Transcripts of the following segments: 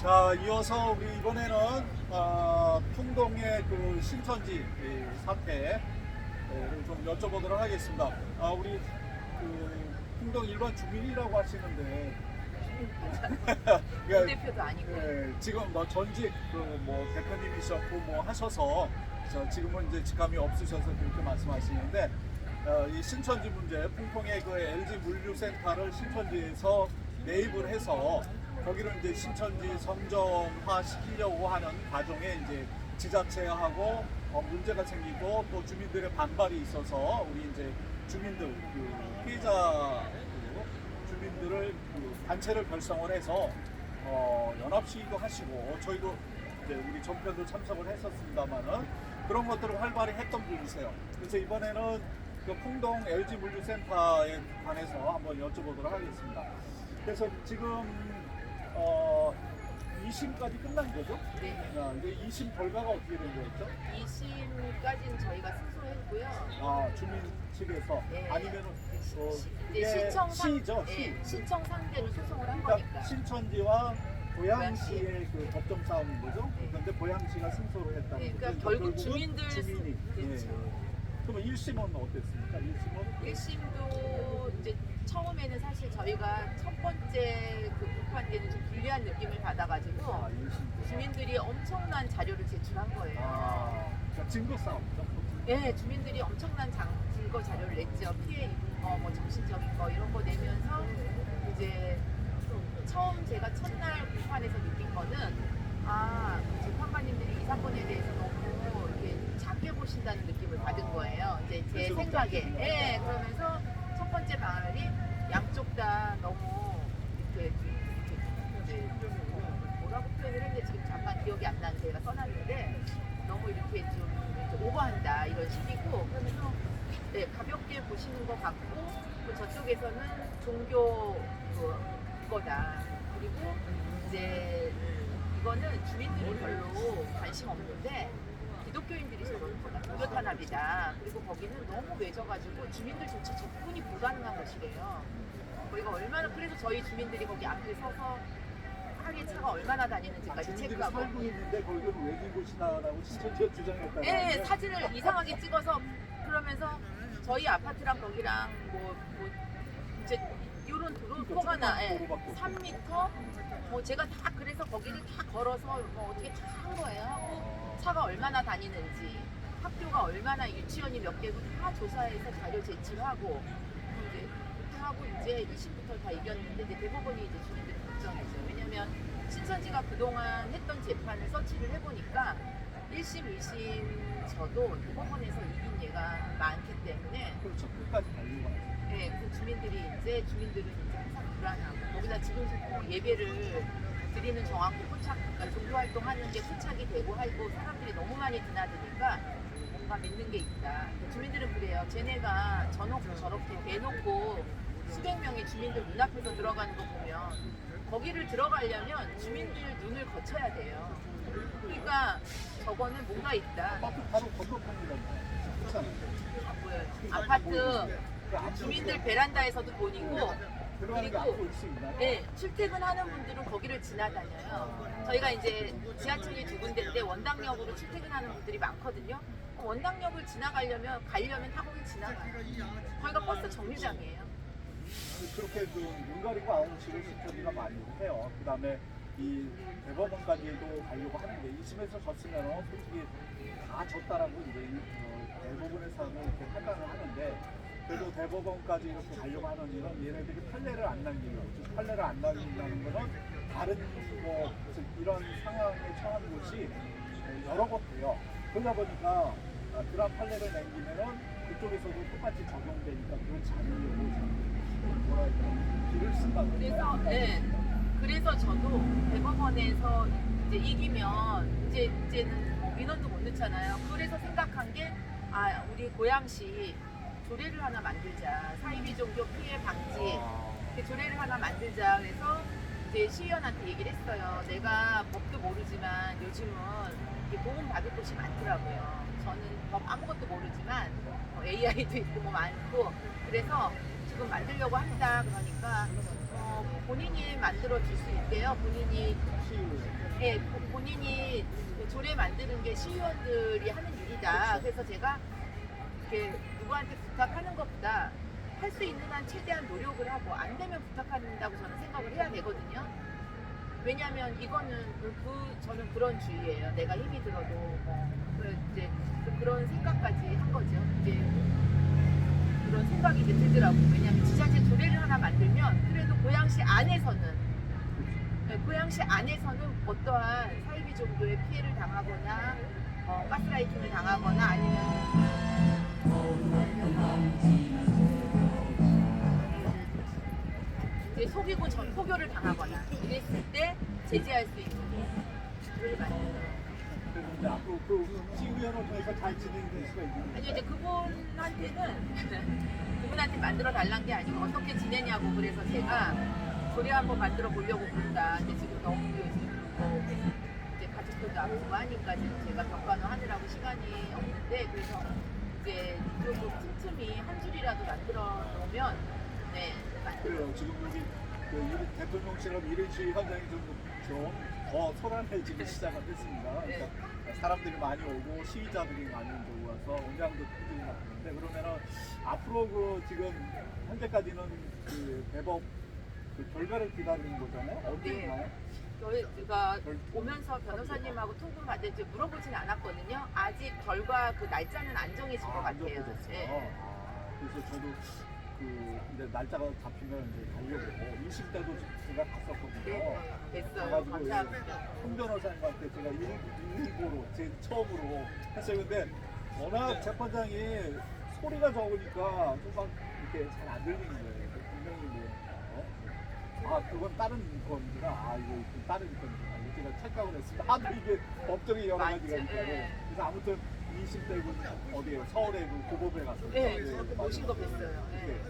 자, 이어서 우리 이번에는 어, 풍동의 그 신천지 이 사태를 좀 여쭤보도록 하겠습니다. 아, 우리 그 풍동 일반 주민이라고 하시는데 예, 대표도 아니고 예, 지금 뭐 전직 그뭐 대표님이셨고 뭐 하셔서 저 지금은 이제 직감이 없으셔서 그렇게 말씀하시는데 어, 이 신천지 문제 풍통의 그 LG 물류센터를 신천지에서 매입을 해서 거기를 이제 신천지 성전화 시키려고 하는 과정에 이제 지자체하고 어, 문제가 생기고 또 주민들의 반발이 있어서 우리 이제 주민들 그 피해자 그 주민들을 그 단체를 결성을 해서 어, 연합 시위도 하시고 저희도 이제 우리 전편도 참석을 했었습니다만은 그런 것들을 활발히 했던 분이세요. 그래서 이번에는 그 풍동 LG 물류센터에 관해서 한번 여쭤보도록 하겠습니다. 그래서 지금 어, 2심까지 끝난 거죠? 네. 아, 이제 2심 결과가 어떻게 된 거였죠? 2심까지는 저희가 승소했고요. 아, 주민 측에서 네. 아니면은 어, 이제 이게 신청 상 시죠, 시. 네, 신청 상대로 소송을 한 그러니까 거니까. 신천지와 고양시의 그 법정 싸움인 거죠. 네. 그런데 고양시가 승소를 했다는 네, 거죠. 그러니까 결국 결국은 주민들 주민이. 그렇죠. 예. 그러면 1심은 어땠습니까? 1심은 1심도 이제 처음에는 사실 저희가 첫 번째 그 데는 좀 불리한 느낌을 받아가지고 아, 1심도. 주민들이 엄청난 자료를 제출한 거예요. 아, 증거 싸움이죠. 네, 주민들이 엄청난 장, 증거 자료를 냈죠. 피해 입은 거, 뭐 정신적인 거 이런 거 내면서 이제 처음 제가 첫날 공판에서 느낀 거는 아 재판관님들이 이 사건에 대해서 너무 이렇게 작게 보신다는 느낌을 받은 거예요. 이제 제 스스로 생각에. 작게 예, 그러면서 첫 번째 말이 양쪽 다 너무 기억이 안 나는데 제가 써놨는데 너무 이렇게 좀 오버한다 이런 식이고 그러면서 네, 가볍게 보시는 것 같고 또 저쪽에서는 종교 그 거다. 그리고 이제 이거는 주민들이 별로 관심 없는데 기독교인들이 저러는 거다. 종교 탄압이다. 그리고 거기는 너무 외져가지고 주민들조차 접근이 불가능한 곳이래요. 거기가 얼마나 그래서 저희 주민들이 거기 앞에 서서 하루에 차가 얼마나 아, 다니는지까지 주민들이 체크하고 살고 있는데 거기는 외진 곳이다라고 신천지가 주장했다는 예, 거예요. 사진을 이상하게 찍어서 그러면서 저희 아파트랑 거기랑 뭐, 뭐 이제 요런 도로가 나 예, 도로밖에 없고. 3m 뭐 제가 다 그래서 거기를 다 걸어서 뭐 어떻게 다 한 거예요. 하고 차가 얼마나 다니는지 학교가 얼마나 유치원이 몇 개고 다 조사해서 자료 제출하고 이제 그렇게 하고 이제 1심부터 다 이겼는데 이제 대법원이 이제 주민들 이 걱정했죠. 왜냐면 신천지가 그동안 했던 재판을 서치를 해보니까 1심, 2심 저도 대법원에서 이긴 예가 많기 때문에 그렇죠. 끝까지 달리고 가야죠. 네, 그 주민들이 이제 주민들은 이제 항상 불안하고 거기다 지금 뭐 예배를 드리는 정황도 포착, 그러니까 종교 활동하는 게 포착이 되고 하고 사람들이 너무 많이 드나드니까 뭔가 믿는 게 있다. 근데 주민들은 그래요. 쟤네가 저놓고 저렇게 대놓고 수백 명의 주민들 눈앞에서 들어가는 거 보면 거기를 들어가려면 주민들 눈을 거쳐야 돼요. 그러니까 저거는 뭔가 있다. 아파트 바로 건너편이라고. 그렇잖아요. 아, 보여요. 아파트 주민들 베란다에서도 보이고 그리고-? 네, 출퇴근하는 분들은 거기를 지나다녀요. 저희가 이제 지하철이 두 군데인데 원당역으로 출퇴근하는 분들이 많거든요. 원당역을 지나가려면 가려면 타고는 지나가요. 거기가 버스 정류장이에요. 그렇게 그눈 가리고 아웅식을 신천지가 많이 해요. 그 다음에 이 대법원까지도 가려고 하는데 2심에서 졌으면 솔직히 다 졌다라고 이제 어, 대부분에서는 이렇게 판단을 하는데 그래도 대법원까지 이렇게 가려고 하는 이런 얘네들이 판례를 안 남기는 거죠. 판례를 안 남긴다는 거는 다른 뭐 이런 상황에 처한 곳이 여러 곳이에요. 그러다 보니까 아, 그런 판례를 남기면은 그쪽에서도 똑같이 적용되니까 그렇지 않으려고 그래서 네. 그래서 저도 대법원에서 이제 이기면 이제 이제는 뭐 민원도 못 넣잖아요. 그래서 생각한 게 아 우리 고양시 조례를 하나 만들자 사이비 종교 피해 방지 그 조례를 하나 만들자 그래서 이제 시의원한테 얘기를 했어요. 내가 법도 모르지만 요즘은 도움 받을 곳이 많더라고요. 저는 법 아무것도 모르지만 AI도 있고 뭐 많고 그래서 지금 만들려고 한다 그러니까 어, 어, 본인이 만들어 줄 수 있대요. 본인이 시우. 예, 보- 본인이 그 조례 만드는 게 시의원들이 하는 일이다. 그래서 제가 이렇게 누구한테 부탁하는 것보다 할 수 있는 한 최대한 노력을 하고 안 되면 부탁한다고 저는 생각을 해야 되거든요. 왜냐하면 이거는 그, 그- 저는 그런 주의예요. 내가 힘이 들어도 뭐 그 이제 그- 그런 생각까지 한 거죠. 이제 그런 생각이 이제 들더라고요. 왜냐하면 지자체 조례를 하나 만들면 그래도 고양시 안에서는 네, 고양시 안에서는 어떠한 사이비 정도의 피해를 당하거나 어, 가스라이팅을 당하거나 아니면 이제 속이고 전 포교를 당하거나 이랬을 때 제재할 수 있는 조례를 만들어요. 앞으로 그 시의원을 통해서 잘 진행될 수가 있는 아니 이제 그분한테는 그분한테 만들어 달란 게 아니고 어떻게 지내냐고 그래서 제가 조례 한번 만들어 보려고 그런다. 근데 지금 너무 요즘 뭐 이제 가족들도 아프고 하니까 지금 제가 격간호 하느라고 시간이 없는데 그래서 이제 조금 틈틈이 한 줄이라도 만들어 놓으면 네 만들어. 그래요. 지금 여기 그 일- 대통령실험 이른 시 현장이 좀 더 소란해지기 시작을 했습니다. 네. 그러니까 사람들이 많이 오고 시위자들이 많이 이제 와서 온양도 터지고 나는데 그러면은 앞으로 그 지금 현재까지는 그 대법 그 결과를 기다리는 거잖아요. 어디에 네. 있나요? 저희가 오면서 변호사님하고 통금 받을지 물어보진 않았거든요. 아직 결과 그 날짜는 안 정해진 것 아, 안 같아요. 네. 그래서 저도 그 이제 날짜가 잡히면 이제 가려고 20대도 제가 갔었거든요. 네, 됐어요. 가가지고 감사합니다. 홍 변호사님한테 제가 일, 일보로 제 처음으로 했어요. 근데 워낙 재판장이 소리가 적으니까 좀막 이렇게 잘 안 들리는 거예요. 분명히 뭐, 어? 아 그건 다른 건구나. 아 이거 그 다른 건구나. 이렇게 제가 착각을 했습니다. 하도 이게 법정이 여러 가지가 맞죠. 있고 네. 그래서 아무튼 20대 군 어디에요? 서울에 그 고법에 가서 네, 네, 맞아요. 모신 거 뵀어요. 네. 네. 네.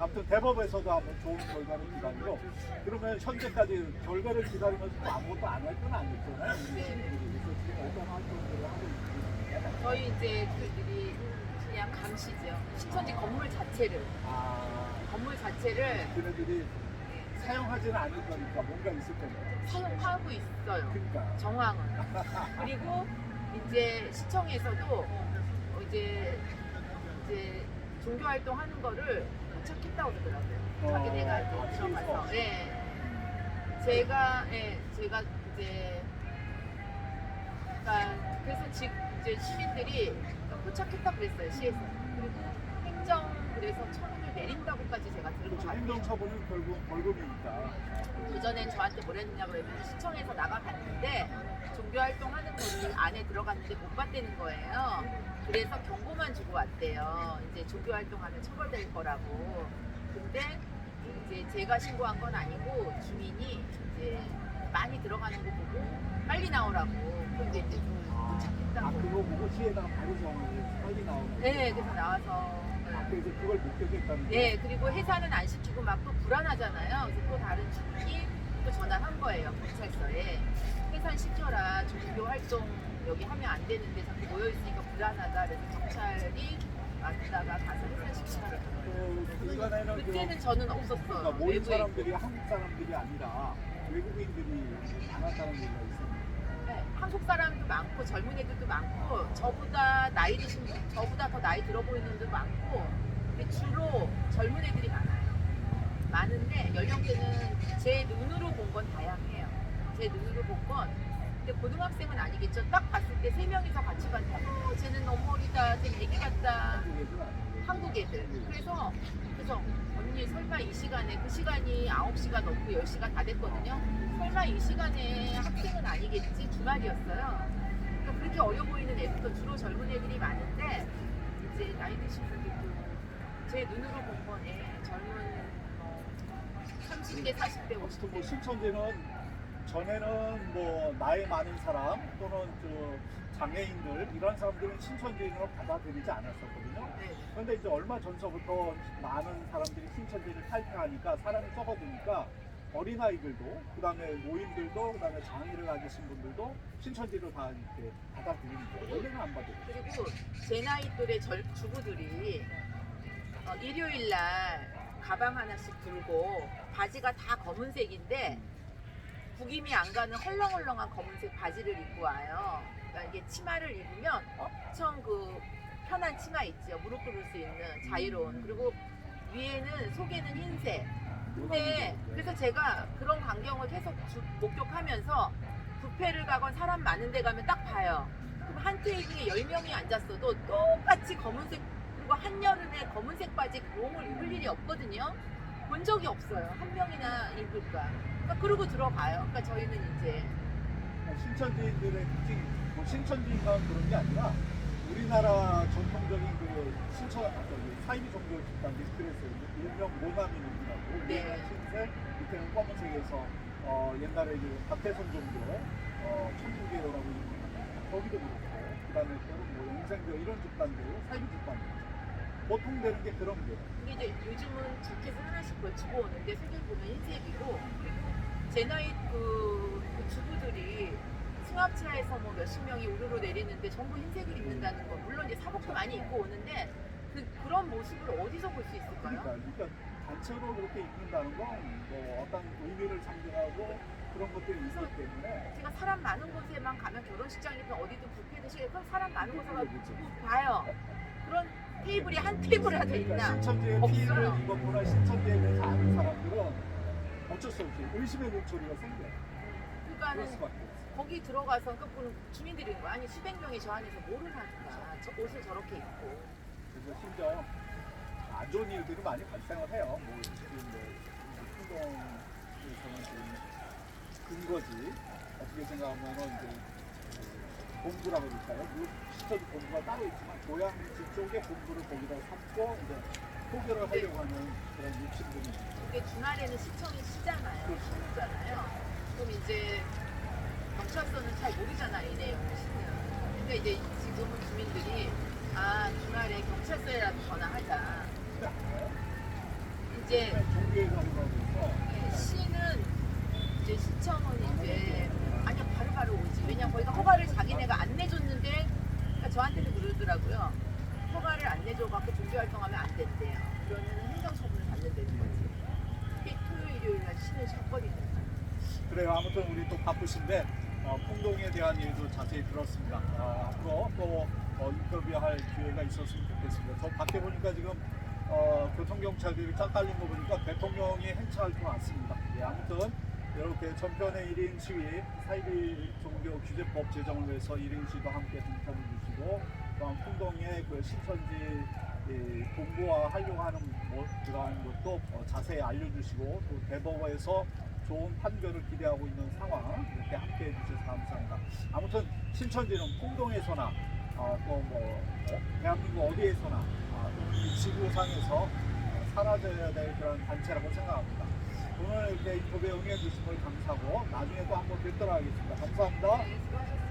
아무튼 대법에서도 한번 좋은 결과를 기다리고 그러면 현재까지 결과를 기다리면서 또 아무것도 안 할 건 아니잖아요. 우리 네. 시민들이. 그래서 지금 어떤 활동들을 하고 있는지. 저희 이제 그들이 그냥 감시죠. 신천지 건물 자체를 아, 건물 자체를 그네들이 사용하지는 않을 거니까 뭔가 있을 거예요. 사용하고 있어요. 그러니까. 정황은. 그리고 이제 시청에서도 어, 이제 이제 종교 활동하는 거를 포착했다고 그러더라고요. 어, 자기네가 아, 이제 들어가서. 예. 제가 예, 제가 이제 그러니까 그래서 지금 이제 시민들이 포착했다 그랬어요 시에서. 그리고 행정 그래서 처분을 내린다고까지 제가 들은. 같아요. 행정처분은 결국 벌금이니까. 그 전엔 저한테 뭐랬느냐 그러면 시청에서 나가봤는데 종교 활동 하는 분이 안에 들어갔는데 못 봤다는 거예요. 그래서 경고만 주고 왔대요. 이제 종교 활동하면 처벌될 거라고. 근데 이제 제가 신고한 건 아니고 주민이 이제 많이 들어가는 거 보고 빨리 나오라고. 근데 이제 좀 아, 도착했다고. 그거 보고 시에다가 바로 전화를 빨리 나오는 네, 그래서 나와서. 아, 그래서 그걸 목격했다는 거예요. 네, 그리고 해산은 안 시키고 막 또 불안하잖아요. 그래서 또 다른 주민이 또 전화한 거예요, 경찰서에. 해산 시켜라. 종교 활동 여기 하면 안 되는데 자꾸 모여있으니까 불안하다. 그래서 경찰이 왔다가 가서 해산 시키라. 그 이번에는 그 그때는 저는 그러니까 없었어요. 모인 외부에 사람들이 한국 사람들이 아니라 외국인들이 많았다는 얘기가 있었는데 네, 한국 사람도 많고 젊은 애들도 많고 저보다 나이 드신 분, 저보다 더 나이 들어 보이는 분도 많고 근데 주로 젊은 애들이 많아요. 많은데 연령대는 제 눈으로 본 건 다양해요. 제 눈으로 본 건 근데 고등학생은 아니겠죠. 딱 봤을 때 세 명이서 같이 봤는데 어, 쟤는 너무 어리다, 쟤는 애기 같다. 한국 애들. 그래서 그래서 언니 설마 이 시간에 그 시간이 9시가 넘고 10시가 다 됐거든요. 설마 이 시간에 학생은 아니겠지 주말이었어요. 그러니까 그렇게 어려 보이는 애들도 주로 젊은 애들이 많은데 이제 나이 드신 분들도 제 눈으로 본 거네 젊은 뭐 30대, 40대, 어쨌든 뭐 50대 신천지는 전에는 뭐 나이 많은 사람 또는 저 장애인들 이런 사람들은 신천지인으로 받아들이지 않았었거든요. 네. 그런데 이제 얼마 전서부터 많은 사람들이 신천지를 탈퇴하니까 사람이 적어드니까 어린아이들도 그다음에 노인들도 그다음에 장애를 가지신 분들도 신천지를 다 이렇게 받아들이는 거예요. 원래는 안 받아들여요. 그리고 제 나이 또래 절, 주부들이 어, 일요일 날 가방 하나씩 들고 바지가 다 검은색인데 구김이 안 가는 헐렁헐렁한 검은색 바지를 입고 와요. 그러니까 이게 치마를 입으면 엄청 그 편한 치마 있죠. 무릎 꿇을 수 있는 자유로운. 그리고 위에는 속에는 흰색. 근데 그래서 제가 그런 광경을 계속 주- 목격하면서 뷔페를 가건 사람 많은 데 가면 딱 봐요. 그럼 한 테이블에 10명이 앉았어도 똑같이 검은색 그리고 한여름에 검은색 바지 롱을 입을 일이 없거든요. 본 적이 없어요. 한 명이나 입을까. 그러니까 그러고 들어가요. 그러니까 저희는 이제 신천지인들의 특징, 뭐 신천지인가 그런 게 아니라 우리나라 전통적인 그 신천, 아, 저기 사이비 종교 집단이 그랬어요. 일명 모나미님이라고 네. 위에는 흰색, 밑에는 검은색에서 어, 옛날에 그 박태선 종교, 어, 천주교라고 있는 거기도 그렇고 그 다음에 또뭐 영생교 이런 집단들, 사이비 집단들 보통 되는 게 그런 게 이게 이제 요즘은 자켓을 하나씩 걸치고 오는데 색을 보면 흰색이고 제 나이 그, 그 주부들이 승합차에서 뭐 몇십 명이 우르르 내리는데 전부 흰색을 입는다는 거 물론 이제 사복도 많이 입고 오는데 그, 그런 모습을 어디서 볼 수 있을까요? 그러니까, 그러니까 단체로 그렇게 입는다는 건 뭐 어떤 의미를 상징하고 그런 것들이 있기 때문에 제가 사람 많은 곳에만 가면 결혼식장이든 어디든 뷔페듯이 그럼 사람 많은 곳에 가서. 봐요. 그런 테이블이 한 테이블이라도 그러니까 있나? 신천지의 없어요. 피해를 입었거나 신천지에 대해서 아는 사람들은 어쩔 수 없이 의심의 목소리가 생겨. 그럴 그러니까는 수밖에 없어. 거기 들어가서 그러니까 주민들이 있는 거야. 아니 수백 명이 저 안에서 뭐를 하니까 저 옷을 저렇게 입고 그래서 심지어 안 좋은 일들이 많이 발생을 해요. 뭐 지금 뭐 풍동에서는 지금 근거지 어떻게 생각하면은 이제 그 본부라고 그럴까요? 그 시청 본부가 따로 있지만 고양시 쪽에 본부를 거기다 삼고 이제 포교를 하려고 하는 그런 욕심들이 있죠. 이게 주말에는 시청이 쉬잖아요. 그렇죠. 쉬잖아요. 그럼 이제 경찰서는 잘 모르잖아 이 내용을 쉬면. 근데 이제 지금은 주민들이 아 주말에 경찰서에라도 전화하자. 이제 종교에 가려고 해서 네, 시는 이제 시청은 이제 아니 바로바로 오지. 왜냐 거기가 허가를 자기네가 안 내줬는데 그러니까 저한테도 그러더라고요. 허가를 안 내줘갖고 종교 활동하면 안 된대요. 그러면 행정처분을 받는다는 거지. 이게 토요일 일요일 날 시는 셨거든요. 그래요. 아무튼 우리 또 바쁘신데 어, 풍동에 대한 얘기도 자세히 들었습니다. 아, 앞으로 또 어, 인터뷰할 기회가 있었으면 좋겠습니다. 저 밖에 보니까 지금 어, 교통경찰들이 쫙 깔린 거 보니까 대통령이 행차할 것 같습니다. 예, 아무튼 이렇게 전편의 1인 시위, 사이비 종교 규제법 제정을 위해서 1인 시도 함께 동참해 주시고 또한 풍동의 그 신천지 이 공부화하려고 하는 뭐 그러한 것도 어, 자세히 알려주시고 또 대법원에서 좋은 판결을 기대하고 있는 상황 이렇게 함께 해 주셔서 감사합니다. 아무튼 신천지는 풍동에서나 어, 또뭐 대한민국 어디에서나 아, 이 지구상에서 어, 사라져야 될 그런 단체라고 생각합니다. 오늘 이렇게 인터뷰에 응해 주신 걸 감사하고 나중에 또 한번 뵙도록 하겠습니다. 감사합니다.